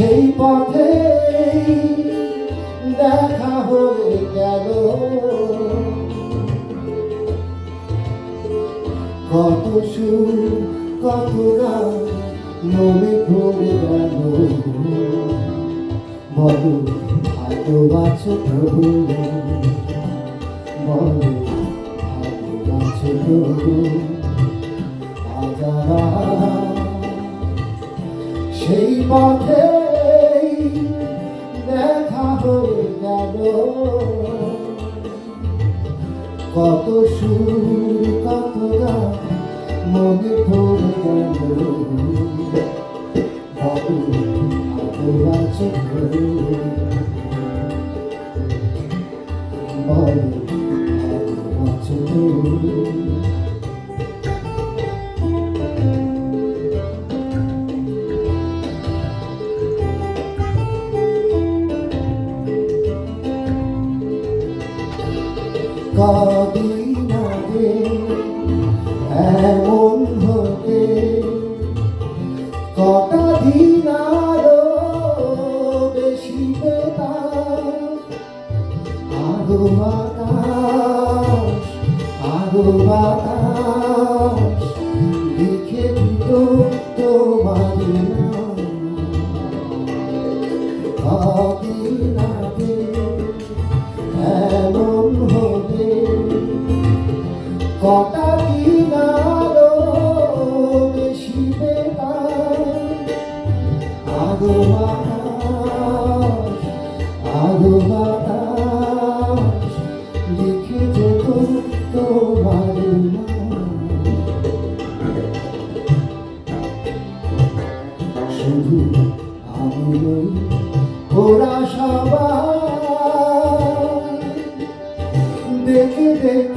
সেই পথে দেখা হয়ে গেল। কত সুর, কত গান মনে পড়ে গেল। বলো ভালোবাসো প্রভু? বলো ভালোবাসো প্রভু? সেই পথে হয়ে গেল কত সুর কত মনে কদিন আগে এমন হতে কটা দিন আরও বেশি আরও দিত তোমার কদিন আগে আরও বাতাস আরও বাতাস লিখে যেত তোমার শুধু আমি ওরা সবাই। দেখে দেখে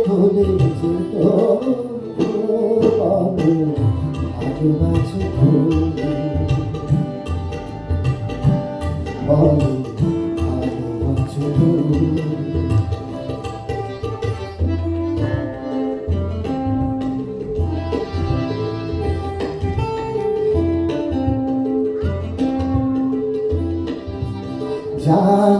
বলে যেত বাবু ভালোবাসো বলো ভালোবাসো জানি তোমার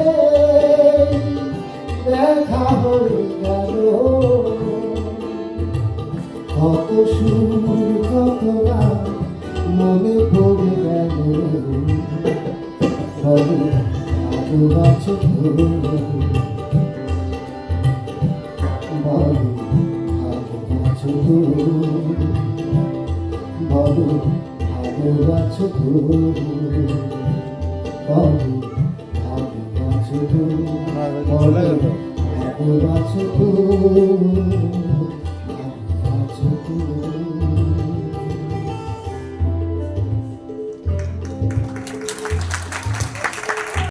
কত সুর কত গান মনে পড়ে গেল বলো ভালোবাসো বলো বলো ভালোবাসো বলো ভালোবাসো